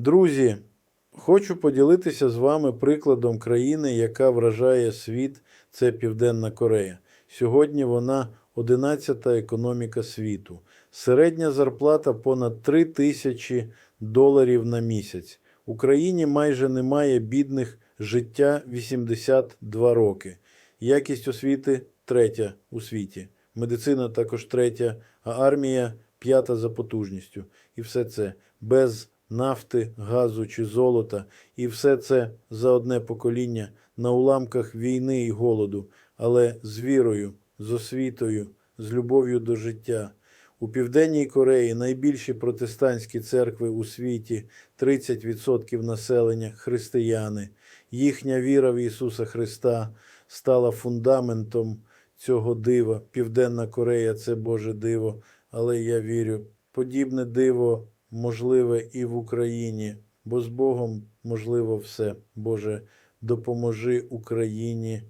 Друзі, хочу поділитися з вами прикладом країни, яка вражає світ. Це Південна Корея. Сьогодні вона 11-та економіка світу. Середня зарплата понад 3 тисячі доларів на місяць. Україні майже немає бідних життя 82 роки. Якість освіти третя у світі. Медицина також третя, а армія п'ята за потужністю. І все це без нафти, газу чи золота. І все це за одне покоління на уламках війни і голоду, але з вірою, з освітою, з любов'ю до життя. У Південній Кореї найбільші протестантські церкви у світі, 30% населення християни. Їхня віра в Ісуса Христа стала фундаментом цього дива. Південна Корея це Боже диво, але я вірю, подібне диво можливе і в Україні, бо з Богом можливо все. Боже, допоможи Україні